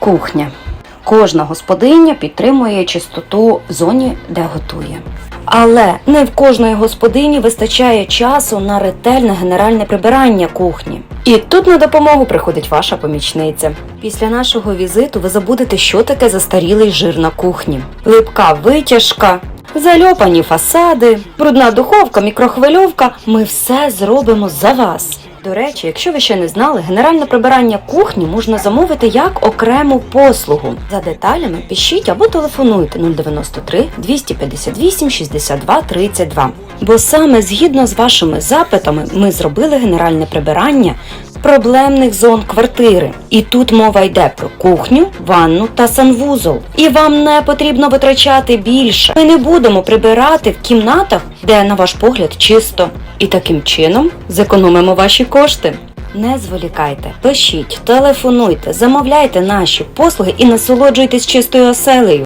Кухня. Кожна господиня підтримує чистоту в зоні, де готує. Але не в кожної господині вистачає часу на ретельне генеральне прибирання кухні. І тут на допомогу приходить ваша помічниця. Після нашого візиту ви забудете, що таке застарілий жир на кухні, липка витяжка, зальопані фасади, брудна духовка, мікрохвильовка. Ми все зробимо за вас. До речі, якщо ви ще не знали, генеральне прибирання кухні можна замовити як окрему послугу. За деталями пишіть або телефонуйте 093 258 62 32. Бо саме згідно з вашими запитами ми зробили генеральне прибирання проблемних зон квартири. І тут мова йде про кухню, ванну та санвузол. І вам не потрібно витрачати більше. Ми не будемо прибирати в кімнатах, де, на ваш погляд, чисто. І таким чином зекономимо ваші кошти. Не зволікайте, пишіть, телефонуйте, замовляйте наші послуги і насолоджуйтесь чистою оселею.